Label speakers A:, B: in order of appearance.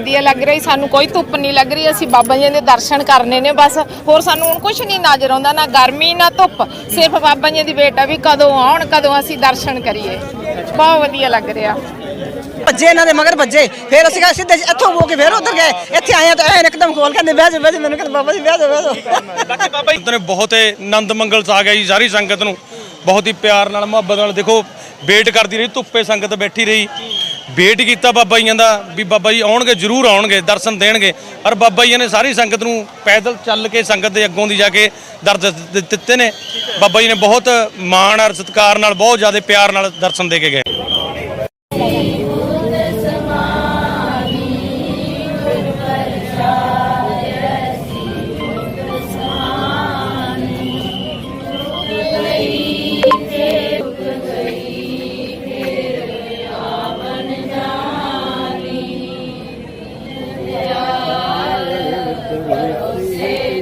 A: ਵਧੀਆ ਲੱਗ ਰਿਹਾ ਸਾਨੂੰ ਕੋਈ ਧੁੱਪ ਨਹੀਂ ਲੱਗ ਰਹੀ ਅਸੀਂ ਬਾਬਾ ਜੀ ਦੇ ਦਰਸ਼ਨ ਕਰਨੇ ਨੇ ਬਸ। ਹੋਰ ਸਾਨੂੰ ਹੁਣ ਕੁਝ ਨਹੀਂ ਨਜ਼ਰ ਆਉਂਦਾ ਨਾ ਗਰਮੀ ਨਾ ਧੁੱਪ। ਸਿਰਫ ਬਾਬਾ ਜੀ ਦੀ ਵੇਟ ਆ ਵੀ ਕਦੋਂ ਆਉਣ ਕਦੋਂ ਅਸੀਂ ਦਰਸ਼ਨ ਕਰੀਏ। ਬਹੁਤ ਵਧੀਆ ਲੱਗ ਰਿਹਾ।
B: ਭੱਜੇ ਇਹਨਾਂ ਦੇ ਮਗਰ ਭੱਜੇ। ਫਿਰ ਅਸੀਂ ਕਿਹਾ ਸਿੱਧੇ ਇੱਥੋਂ ਹੋ ਕੇ ਫਿਰ ਉਧਰ ਗਏ। ਇੱਥੇ ਆਏ ਤਾਂ ਐਨ ਇੱਕਦਮ ਖੋਲ ਕਹਿੰਦੇ ਬਹਿ ਜਾ ਬਹਿ ਜਾ ਮੈਨੂੰ ਕਹਿੰਦੇ ਬਾਬਾ ਜੀ ਬਹਿ ਜਾ ਬਹਿ ਜਾ
C: ਬਾਕੀ ਬਾਬਾ ਜੀ ਬਹੁਤ ਹੀ ਆਨੰਦ ਮੰਗਲ ਆ ਗਿਆ ਜੀ ਸਾਰੀ ਸੰਗਤ ਨੂੰ। ਬਹੁਤ ਹੀ ਪਿਆਰ ਨਾਲ ਮੁਹੱਬਤ ਨਾਲ। ਦੇਖੋ ਵੇਟ ਕਰਦੀ ਰਹੀ ਧੁੱਪੇ ਸੰਗਤ ਬੈਠੀ ਰਹੀ। ਵੇਟ ਕੀਤਾ ਬਾਬਾ ਜੀਆਂ ਦਾ ਵੀ ਬਾਬਾ ਜੀ ਆਉਣਗੇ, ਜ਼ਰੂਰ ਆਉਣਗੇ, ਦਰਸ਼ਨ ਦੇਣਗੇ। ਔਰ ਬਾਬਾ ਜੀਆਂ ਨੇ ਸਾਰੀ ਸੰਗਤ ਨੂੰ ਪੈਦਲ ਚੱਲ ਕੇ ਸੰਗਤ ਦੇ ਅੱਗੋਂ ਦੀ ਜਾ ਕੇ ਦਰਦ ਦਿੱਤੇ ਨੇ। ਬਾਬਾ ਜੀ ਨੇ ਬਹੁਤ ਮਾਣ ਔਰ ਸਤਿਕਾਰ ਨਾਲ, ਬਹੁਤ ਜ਼ਿਆਦਾ ਪਿਆਰ ਨਾਲ ਦਰਸ਼ਨ ਦੇ ਕੇ ਗਏ। sim